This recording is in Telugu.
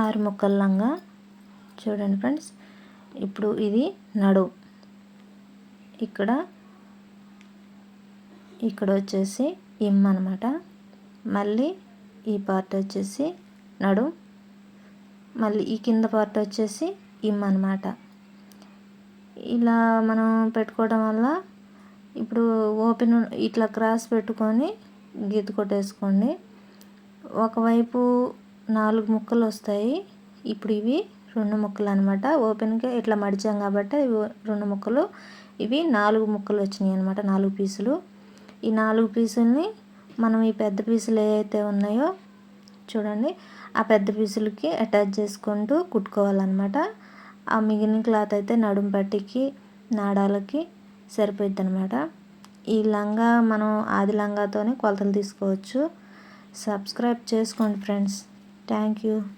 ఆరు ముక్కల లంగా చూడండి ఫ్రెండ్స్. ఇప్పుడు ఇది నడు ఇక్కడ ఇక్కడ వచ్చేసి ఇమ్ అనమాట మళ్ళీ ఈ పార్ట్ వచ్చేసి నడు మళ్ళీ ఈ కింద పార్ట్ వచ్చేసి ఇమ్ అనమాట ఇలా మనం పెట్టుకోవడం వల్ల ఇప్పుడు ఓపెన్ ఇట్లా క్రాస్ పెట్టుకొని గీత కొట్టేసుకోండి. ఒకవైపు నాలుగు ముక్కలు వస్తాయి. ఇప్పుడు ఇవి రెండు ముక్కలు అనమాట ఓపెన్గా ఇట్లా మడిచాం కాబట్టి ఇవి రెండు ముక్కలు. ఇవి నాలుగు ముక్కలు వచ్చినాయి అనమాట నాలుగు పీసులు. ఈ నాలుగు పీసుల్ని మనం ఈ పెద్ద పీసులు ఏవైతే ఉన్నాయో చూడండి ఆ పెద్ద పీసులకి అటాచ్ చేసుకుంటూ కుట్టుకోవాలన్నమాట. ఆ మిగిలిన క్లాత్ అయితే నడుము పట్టికి నాడాలకి సరిపోద్ది అనమాట ఈ లంగా మనం ఆది లంగాతోనే కొలతలు తీసుకోవచ్చు. సబ్స్క్రైబ్ చేసుకోండి ఫ్రెండ్స్. Thank you.